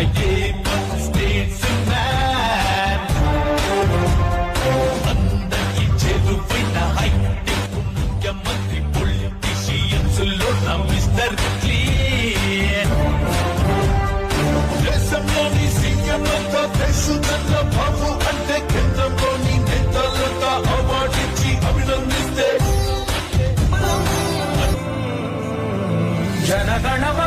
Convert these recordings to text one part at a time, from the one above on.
I did.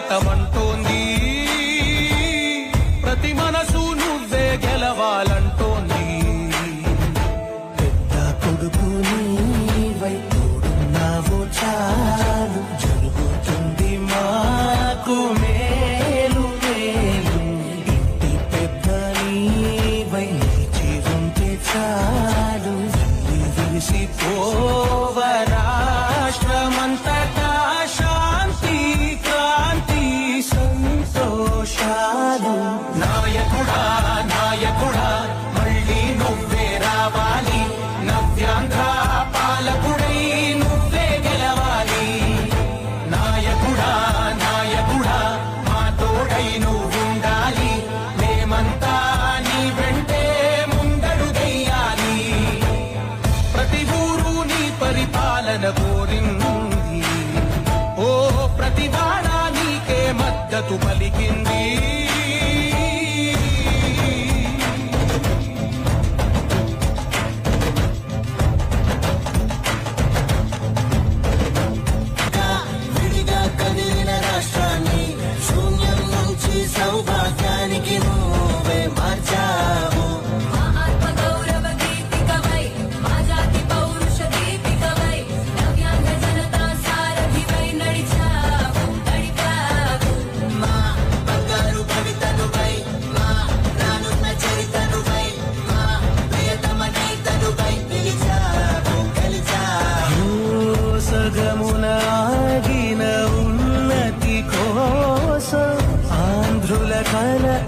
స్వాగతమంటోంది خلق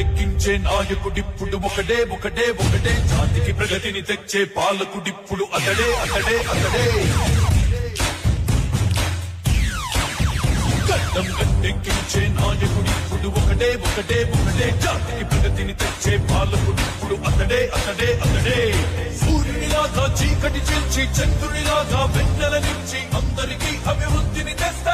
తెగించే నాయకుడిప్పుడు ఒకటే ఒకటే ఒకటే. జాతికి ప్రగతిని తెచ్చే పాలకుడిప్పుడు అతడే అతడే అతడే. కట్టం కట్టెక్కించే నాయకుడిప్పుడు ఒకటే ఒకటే ఒకటే. జాతికి ప్రగతిని తెచ్చే పాలకుడిప్పుడు అతడే అతడే అతడే. సూర్యునిలాగా చీకటి చేర్చి చంద్రునిలాగా వెన్నెల నుంచి అందరికీ అభివృద్ధిని తెస్తా